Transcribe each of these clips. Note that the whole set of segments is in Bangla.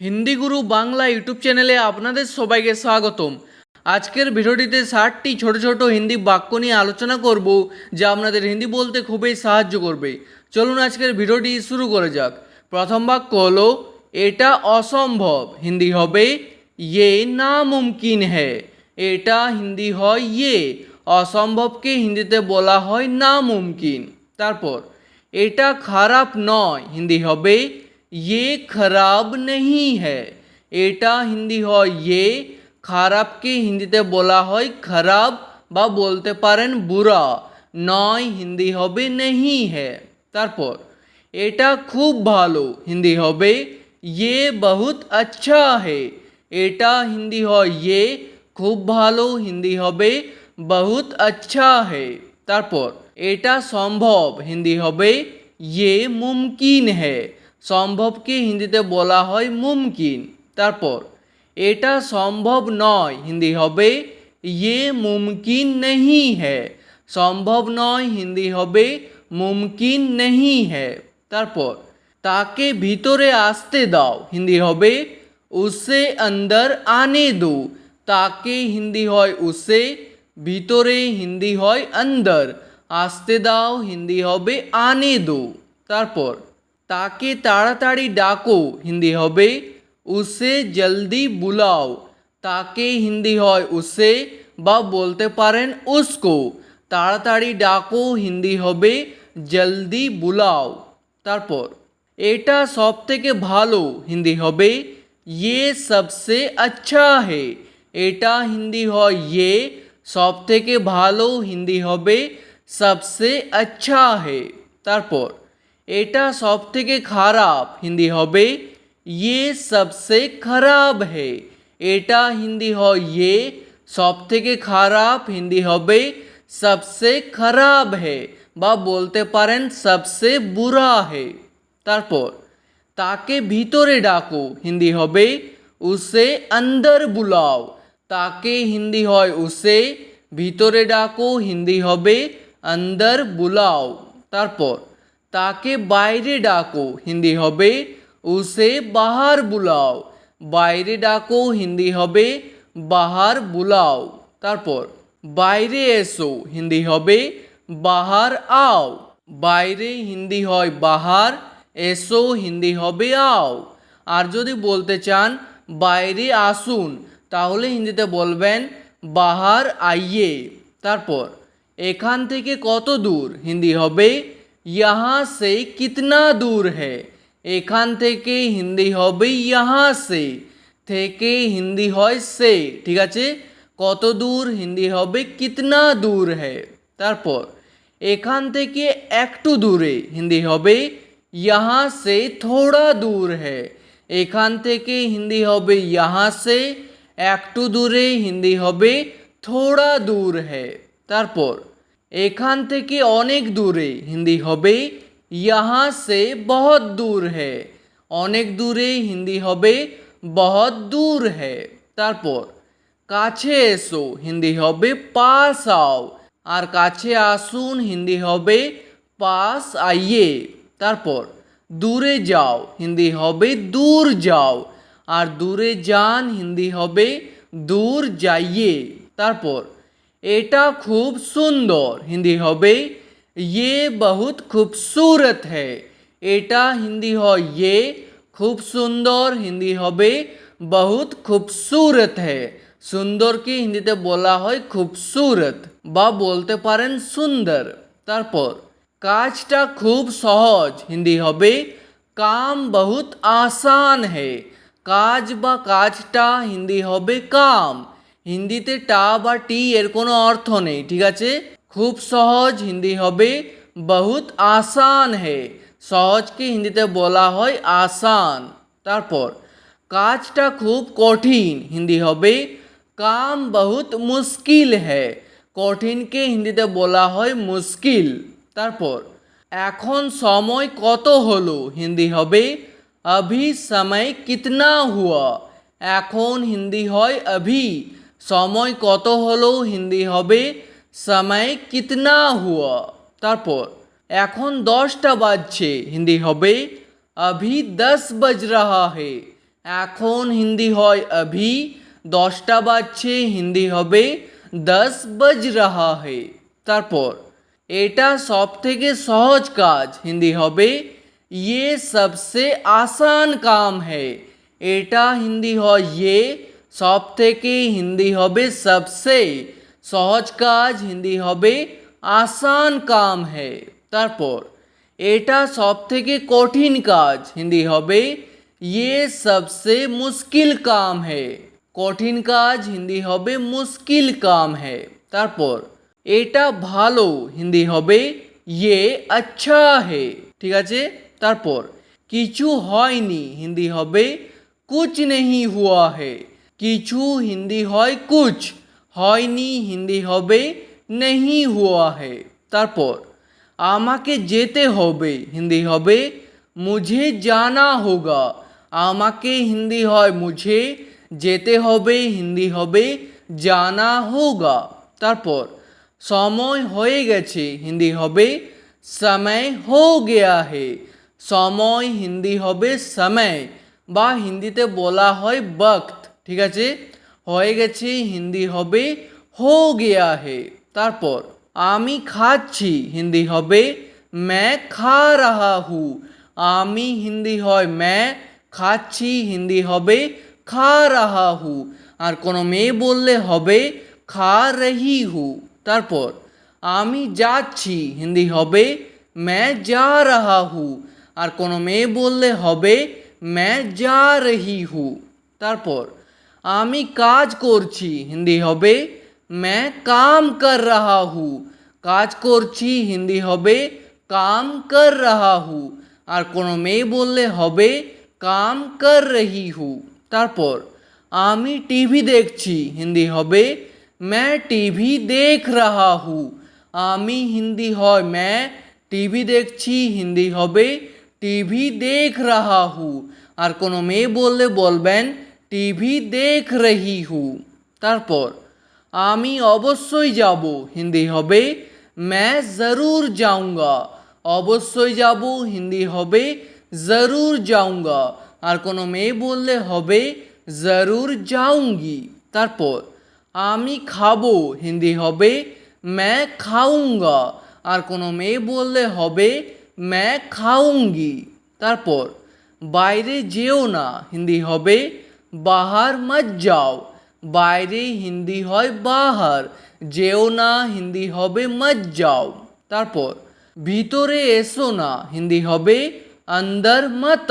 হিন্দি গুরু বাংলা ইউটিউব চ্যানেলে আপনাদের সবাইকে স্বাগতম। আজকের ভিডিওটিতে ষাটটি ছোট ছোট হিন্দি বাক্য নিয়ে আলোচনা করব, যা আপনাদের হিন্দি বলতে খুবই সাহায্য করবে। চলুন আজকের ভিডিওটি শুরু করা যাক। প্রথম বাক্য হলো, এটা অসম্ভব। হিন্দি হবে ইয়ে নামুমকিন হ্যায় এটা হিন্দি হয় ইয়ে। অসম্ভবকে হিন্দিতে বলা হয়, নামুমকিন। তারপর, এটা খারাপ নয়। হিন্দি হবে ये खराब नहीं है এটা হিন্দি হয় ইয়ে খারাপকে হিন্দিতে বলা হয় খারাপ বা বলতে পারেন বুড়া নয় হিন্দি হবে নেহি হ্যাঁ তারপর এটা খুব ভালো হিন্দি হবে ইয়ে বহুত আচ্ছা হে এটা হিন্দি হয় ইয়ে খুব ভালো হিন্দি হবে বহুত আচ্ছা হে তারপর এটা সম্ভব হিন্দি হবে ইয়ে মুমকিন হ্যাঁ সম্ভবকে হিন্দিতে বলা হয় মুমকিন। তারপর, এটা সম্ভব নয়, হিন্দি হবে ইয়ে মুমকিন নেহি হ্যাঁ সম্ভব নয়, হিন্দি হবে, মুমকিন নেহি হ্যাঁ তারপর, তাকে ভিতরে আসতে দাও। হিন্দি হবে, উসে অন্দর আনে দো। তাকে হিন্দি হয় উসে, ভিতরে হিন্দি হয় অন্দর আসতে দাও, হিন্দি হবে, আনে দো। তারপর তাকে তাড়াতাড়ি ডাকো হিন্দি হবে উসে জলদি বুলাও তাকে হিন্দি হয় উসে বা বলতে পারেন উসকো তাড়াতাড়ি ডাকো হিন্দি হবে জলদি বুলাও তারপর এটা সব থেকে ভালো হিন্দি হবে ইয়ে সবসে আচ্ছা হে এটা হিন্দি হয় ইয়ে সব থেকে ভালো হিন্দি হবে সবসে আচ্ছা হে তারপর এটা সব থেকে খারাপ হিন্দি হবে ইয়ে সবসে খারাপ হে এটা হিন্দি হয় ইয়ে সব থেকে খারাপ হিন্দি হবে সবসে খারাপ হে বা বলতে পারেন সবসে বুড়া হে তারপর তাকে ভিতরে ডাকো হিন্দি হবে উসে অন্দর বুলাও তাকে হিন্দি হয় উসে ভিতরে ডাকো হিন্দি হবে অন্দর বুলাও তারপর তাকে বাইরে ডাকো, হিন্দি হবে উসে বাহার বুলাও। বাইরে ডাকো, হিন্দি হবে বাহার বুলাও। তারপর, বাইরে এসো, হিন্দি হবে বাহার আও। বাইরে হিন্দি হয় বাহার, এসো, হিন্দি হবে আও। আর যদি বলতে চান, বাইরে আসুন, তাহলে হিন্দিতে বলবেন বাহার আইয়ে। তারপর, এখান থেকে কত দূর, হিন্দি হবে यहाँ से कितना दूर है এখান থেকে হিন্দি হবে यहाँ से থেকে হিন্দি হয় সে ঠিক আছে কত দূর হিন্দি হবে কিতনা দূর হ্যাঁ তারপর এখান থেকে একটু দূরে হিন্দি হবে यहाँ से थोड़ा दूर है এখান থেকে হিন্দি হবে यहाँ से একটু দূরে হিন্দি হবে থোড়া দূর হ্যাঁ তারপর एखान अनेक दूरे, हिंदी हो यहाँ से बहुत दूर है। अनेक दूरे, हिंदी हो बहुत दूर है। तरपर, काछे एसो, हिंदी हो पास आओ। और काछे आसुन, हिंदी हो पास आइए। तरपर, दूरे जाओ, हिंदी हो दूर जाओ। और दूरे जान, हिंदी हो दूर जाइए। तरपर এটা খুব সুন্দর হিন্দি হবে ये बहुत खूबसूरत है এটা হিন্দি হয় ये খুব সুন্দর হিন্দি হবে বহুত খুবসুরত है সুন্দরকে হিন্দিতে বলা হয় খুবসুরত বা বলতে পারেন সুন্দর তারপর কাজটা খুব সহজ হিন্দি হবে কাম বহুত আসান হে কাজ বা কাজটা হিন্দি হবে কাম হিন্দিতে টা বা টি এর কোনো অর্থ নেই, ঠিক আছে? খুব সহজ, হিন্দি হবে বহুত আসান হে। সহজকে হিন্দিতে বলা হয় আসান। তারপর, কাজটা খুব কঠিন, হিন্দি হবে কাম বহুত মুশকিল হে। কঠিনকে হিন্দিতে বলা হয় মুশকিল। তারপর, এখন সময় কত হলো? হিন্দি হবে অভি সময় কিতনা হুয়া। এখন হিন্দি হয় অভি সময় কত হলো হিন্দি হবে, সময় কিতনা হুয়া। তারপর, এখন দশটা বাজছে, হিন্দি হবে, অভি দশ বাজ রাহা হে। এখন হিন্দি হয় অভি, দশটা বাজছে, হিন্দি হবে, দশ বাজ রাহা হে। তারপর, এটা সব থেকে সহজ কাজ, হিন্দি হবে ইয়ে সবসে আসান কাম হে। এটা হিন্দি হয় ইয়ে সব থেকে হিন্দি হবে সবসে সহজ কাজ হিন্দি হবে আসান কাম है তারপর এটা সব থেকে কঠিন কাজ হিন্দি হবে ये सबसे मुश्किल काम है কঠিন কাজ হিন্দি হবে মুশকিল কাম है তারপর এটা ভালো হিন্দি হবে ये अच्छा है ঠিক আছে তারপর কিছু হয়নি হিন্দি হবে কুছ নেহি হুয়া হে কিছু হিন্দি হয় কুছ, হয়নি হিন্দি হবে, নেহি হুয়া হে। তারপর, আমাকে যেতে হবে, হিন্দি হবে, মুঝে জানা হোগা, আমাকে হিন্দি হয় মুঝে, যেতে হবে, হিন্দি হবে, জানা হোগা। তারপর, সময় হয়ে গেছে, হিন্দি হবে, সময় হো গেয়া হে। সময় হিন্দি হবে সময়, বা হিন্দিতে বলা হয় বক্ত। ঠিক আছে? হয়ে গেছে, হিন্দি হবে, হো গিয়া হে। তারপর, আমি খাচ্ছি, হিন্দি হবে ম্যা খা রাহা হু। আমি হিন্দি হয় ম্যা খাচ্ছি, হিন্দি হবে, খা রাহা হু। আর কোনো মেয়ে বললে হবে, খা রহি হু। তারপর, আমি যাচ্ছি, হিন্দি হবে ম্যা যা রাহা হু। আর কোনো মেয়ে বললে হবে ম্যা যা রহি হু। তারপর আমি কাজ করছি হিন্দি হবে मैं काम कर रहा हूँ কাজ করছি হিন্দি হবে কাম কর রাহা হু আর কোনো মেয়ে বললে হবে কাম কর রহি হু তারপর আমি টিভি দেখছি হিন্দি হবে मैं টিভি দেখ রাহা হু আমি হিন্দি হয় मैं টিভি দেখছি হিন্দি হবে টিভি দেখ রাহা হু আর কোনো মেয়ে বললে বলবেন টিভি দেখ রহি হু তারপর আমি অবশ্যই যাব হিন্দি হবে मैं ज़रूर जाऊंगा অবশ্যই যাব হিন্দি হবে জরুর যাউঙ্গা আর কোনো মেয়ে বললে হবে জরুর যাউঙ্গি তারপর আমি খাবো হিন্দি হবে मैं খাউঙ্গা আর কোনো মেয়ে বললে হবে मैं খাউঙ্গি তারপর বাইরে যেও না হিন্দি হবে বাহার মত যাও। বাইরে হিন্দি হয় বাহার, যেও না হিন্দি হবে মত যাও। তারপর, ভিতরে এসো না, হিন্দি হবে অন্দর মত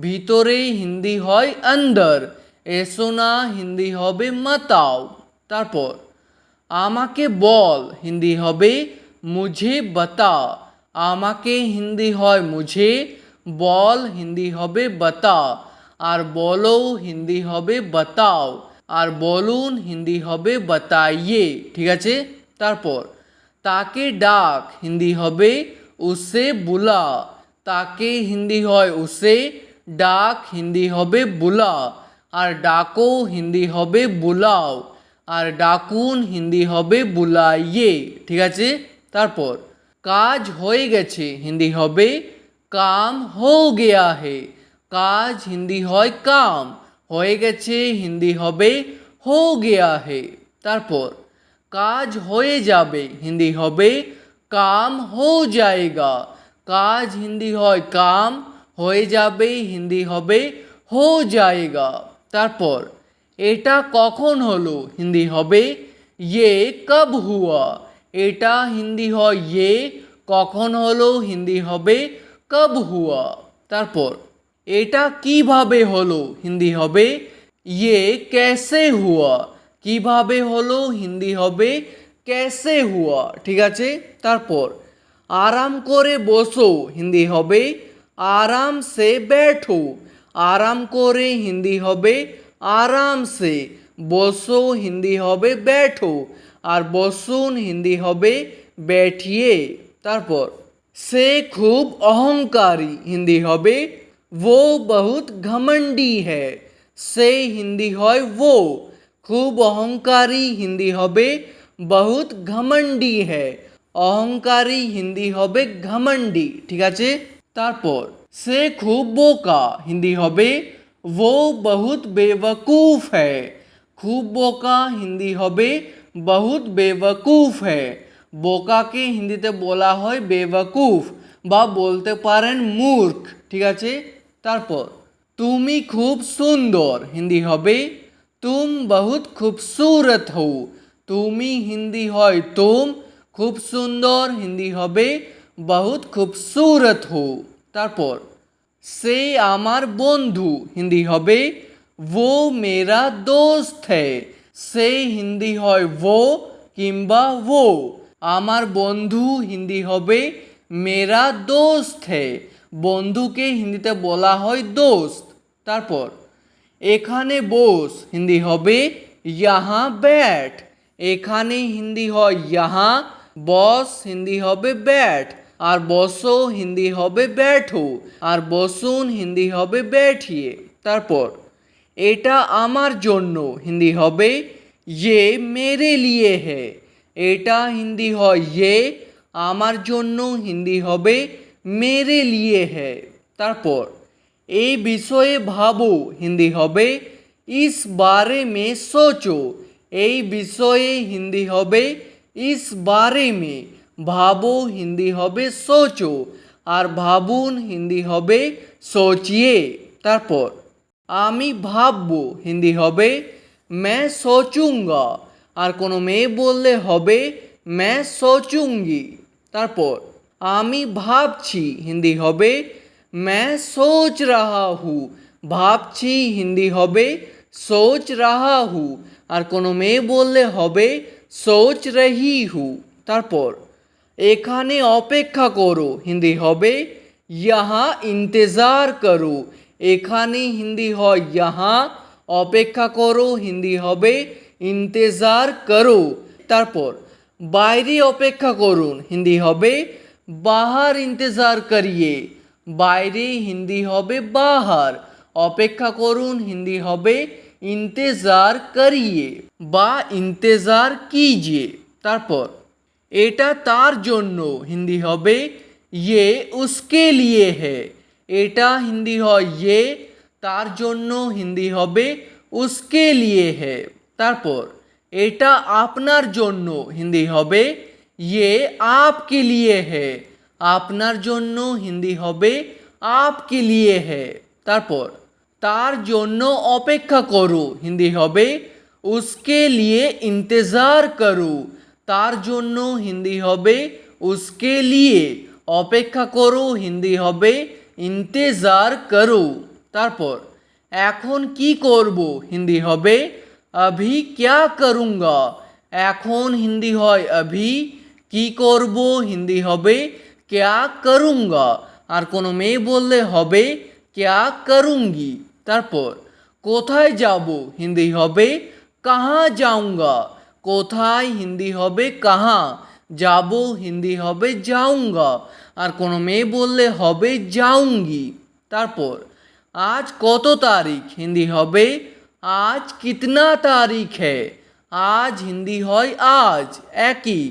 ভিতরে হিন্দি হয় অন্দর এসো না হিন্দি হবে মত তারপর, আমাকে বল, হিন্দি হবে মুঝে বতা। আমাকে হিন্দি হয় মুঝে, বল হিন্দি হবে বতা। আর বলো হিন্দি হবে বতাও, আর বলুন হিন্দি হবে বতাইয়ে, ঠিক আছে? তারপর, তাকে ডাক হিন্দি হবে উসে বুলা, তাকে হিন্দি হয় উসে, ডাক হিন্দি হবে বুলা, আর ডাকো হিন্দি হবে বুলাও, আর ডাকুন হিন্দি হবে বুলাইয়ে, ঠিক আছে? তারপর, কাজ হয়ে গেছে হিন্দি হবে, কাম হো গেয়া হে। কাজ হিন্দি হয় কাম, হয়ে গেছে হিন্দি হবে হো গেয়া হে। তারপর, কাজ হয়ে যাবে, হিন্দি হবে কাম হো যায়গা। কাজ হিন্দি হয় কাম, হয়ে যাবে হিন্দি হবে হো যায়গা। তারপর, এটা কখন হলো? হিন্দি হবে ইয়ে কব হুয়া। এটা হিন্দি হয় ইয়ে কখন হলো? হিন্দি হবে কব হুয়া। তারপর এটা কীভাবে হলো? হিন্দি হবে ইয়ে ক্যাসে হুয়া। কীভাবে হলো? হিন্দি হবে ক্যাসে হুয়া। ঠিক আছে? তারপর, আরাম করে বসো। হিন্দি হবে, আরাম সে ব্যাঠো। আরাম করে হিন্দি হবে, আরাম সে। বসো, হিন্দি হবে, ব্যাঠো। আর বসুন, হিন্দি হবে ব্যাঠিয়ে তারপর, সে খুব অহংকারী। হিন্দি হবে वो बहुत घमंडी है সে হিন্দি হয় वो খুব অহংকারী হিন্দি হবে বহুত ঘমন্ডি হ্যায় অহংকারী হিন্দি হবে ঘমন্ডি ঠিক আছে তারপর সে খুব বোকা হিন্দি হবে वो बहुत बेवकूफ़ है খুব বোকা হিন্দি হবে বহুত বেওয়াকুফ হ্যায় বোকাকে হিন্দিতে বলা হয় বেওয়াকুফ বা বলতে পারেন মূর্খ ঠিক আছে তারপর, তুমি খুব সুন্দর। হিন্দি হবে, তুম বহুত খুবসুরত হও। তুমি হিন্দি হয় তুম খুব সুন্দর। হিন্দি হবে, বহুত খুবসুরত হও। তারপর, সে আমার বন্ধু। হিন্দি হবে, ও মেরা দোস্ত হে সে হিন্দি হয় ও কিংবা ও। আমার বন্ধু। হিন্দি হবে, মেরা দোস্ত হে বন্ধুকে হিন্দিতে বলা হয় দোস্ত। তারপর, এখানে বস, হিন্দি হবে ইয়াহা ব্যাট। এখানে হিন্দি হয় ইয়াহা, বস, হিন্দি হবে ব্যাট। আর বসো, হিন্দি হবে ব্যাঠো। আর বসুন, হিন্দি হবে ব্যাঠিয়ে। তারপর, এটা আমার জন্য, হিন্দি হবে ইয়ে মেরে লিয়ে হে। এটা হিন্দি হয় ইয়ে আমার জন্য হিন্দি হবে মেরে লিয়ে হ্যায় তারপর, এই বিষয়ে ভাবো, হিন্দি হবে, ইস বারে মে সোচো। এই বিষয়ে হিন্দি হবে, ইস বারে মে। ভাবো, হিন্দি হবে, সোচো। আর ভাবুন, হিন্দি হবে, সোচিয়ে। তারপর, আমি ভাববো। হিন্দি হবে ম্যা সোচুঙ্গা। আর কোনো মেয়ে বললে হবে ম্যা সোচুঙ্গি। তারপর আমি ভাবছি হিন্দি হবে मैं सोच रहा हूँ ভাবছি হিন্দি হবে सोच रहा हूँ আর কোনো মেয়ে বললে হবে सोच रही हूँ তারপর এখানে অপেক্ষা করো হিন্দি হবে ইহা ইন্তেজার করো এখানে হিন্দি হয় ইহা অপেক্ষা করো হিন্দি হবে ইন্তেজার করো তারপর বাইরে অপেক্ষা করুন হিন্দি হবে বাহার ইন্তেজার করিয়ে, বাইরে হিন্দি হবে বাহার, অপেক্ষা করুন হিন্দি হবে ইন্তেজার করিয়ে, বা ইন্তেজার কিজিয়ে। তারপর, এটা তার জন্য হিন্দি হবে ইয়ে উসকে লিয়ে হে, এটা হিন্দি হয় ইয়ে তার জন্য হিন্দি হবে উসকে লিয়ে হে। তারপর, এটা আপনার জন্য হিন্দি হবে ইয়ে আপকে লিয়ে হে আপনার জন্য হিন্দি হবে আপকে লিয়ে হে তারপর তার জন্য অপেক্ষা করো হিন্দি হবে উসকে লিয়ে ইন্তজার করো তার জন্য হিন্দি হবে উসকে লিয়ে অপেক্ষা করো হিন্দি হবে ইন্তেজার করো তারপর এখন কি করব হিন্দি হবে अभी क्या करूँगा এখন হিন্দি হয় अभी কি করব? হিন্দি হবে, ক্যা করুঙ্গা? আর কোনো মেয়ে বললে হবে, ক্যা করুঙ্গি? তারপর, কোথায় যাব? হিন্দি হবে, কাহা যাউঙ্গা কোথায়? হিন্দি হবে, কাহা? যাব? হিন্দি হবে যাউঙ্গা আর কোনো মেয়ে বললে হবে যাউঙ্গি তারপর, আজ কত তারিখ? হিন্দি হবে, আজ কিতনা তারিখ হ্যাঁ আজ হিন্দি হয় আজ। একই।